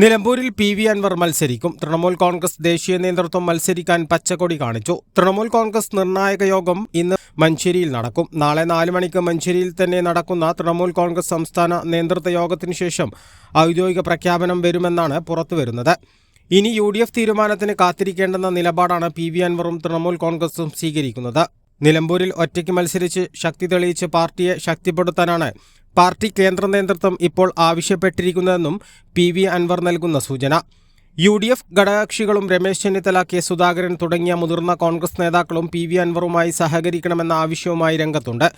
നിലമ്പൂരിൽ P V Anwar മത്സരിക്കും. തൃണമൂൽ കോൺഗ്രസ് ദേശീയ നേതൃത്വം മത്സരിക്കാൻ പച്ചക്കൊടി കാണിച്ചു. തൃണമൂൽ കോൺഗ്രസ് നിർണായക യോഗം ഇന്ന് മഞ്ചേരിയിൽ നടക്കും. നാളെ നാല് മണിക്ക് മഞ്ചേരിയിൽ തന്നെ നടക്കുന്ന തൃണമൂൽ കോൺഗ്രസ് സംസ്ഥാന നേതൃത്വ യോഗത്തിനു ശേഷം ഔദ്യോഗിക പ്രഖ്യാപനം വരുമെന്നാണ് പുറത്തുവരുന്നത്. ഇനി യു ഡി എഫ് തീരുമാനത്തിന് കാത്തിരിക്കേണ്ടെന്ന നിലപാടാണ് പി വി അൻവറും തൃണമൂൽ കോൺഗ്രസും സ്വീകരിക്കുന്നത്. നിലമ്പൂരിൽ ഒറ്റയ്ക്ക് മത്സരിച്ച് ശക്തി തെളിയിച്ച് പാർട്ടിയെ ശക്തിപ്പെടുത്താനാണ് പാർട്ടി കേന്ദ്ര നേതൃത്വം ഇപ്പോൾ ആവശ്യപ്പെട്ടിരിക്കുന്നതെന്നും പി വി അൻവർ നൽകുന്ന സൂചന. യു ഡി എഫ് ഘടകകക്ഷികളും രമേശ് ചെന്നിത്തല കെ സുധാകരൻ തുടങ്ങിയ മുതിർന്ന കോൺഗ്രസ് നേതാക്കളും പി വി അൻവറുമായി സഹകരിക്കണമെന്ന ആവശ്യവുമായി രംഗത്തുണ്ട്.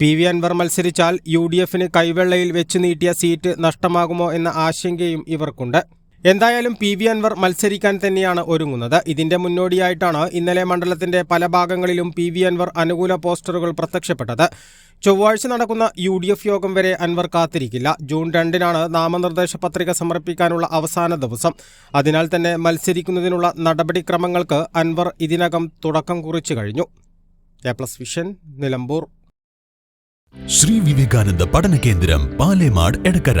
പി വി അൻവർ മത്സരിച്ചാൽ യു ഡി എഫിന് കൈവെള്ളയിൽ വെച്ച് നീട്ടിയ സീറ്റ് നഷ്ടമാകുമോ എന്ന ആശങ്കയും ഇവർക്കുണ്ട്. എന്തായാലും പി വി അൻവർ മത്സരിക്കാൻ തന്നെയാണ് ഒരുങ്ങുന്നത്. ഇതിന്റെ മുന്നോടിയായിട്ടാണ് ഇന്നലെ മണ്ഡലത്തിന്റെ പല ഭാഗങ്ങളിലും പി വി അൻവർ അനുകൂല പോസ്റ്ററുകൾ പ്രത്യക്ഷപ്പെട്ടത്. ചൊവ്വാഴ്ച നടക്കുന്ന യു ഡി എഫ് യോഗം വരെ അൻവർ കാത്തിരിക്കില്ല. ജൂൺ രണ്ടിനാണ് നാമനിർദ്ദേശ പത്രിക സമർപ്പിക്കാനുള്ള അവസാന ദിവസം. അതിനാൽ തന്നെ മത്സരിക്കുന്നതിനുള്ള നടപടിക്രമങ്ങൾക്ക് അൻവർ ഇതിനകം തുടക്കം കുറിച്ചു കഴിഞ്ഞു. A plus vision Nilambur. Sree Vivekananda പഠന കേന്ദ്രം പാലേമാട് എടക്കര.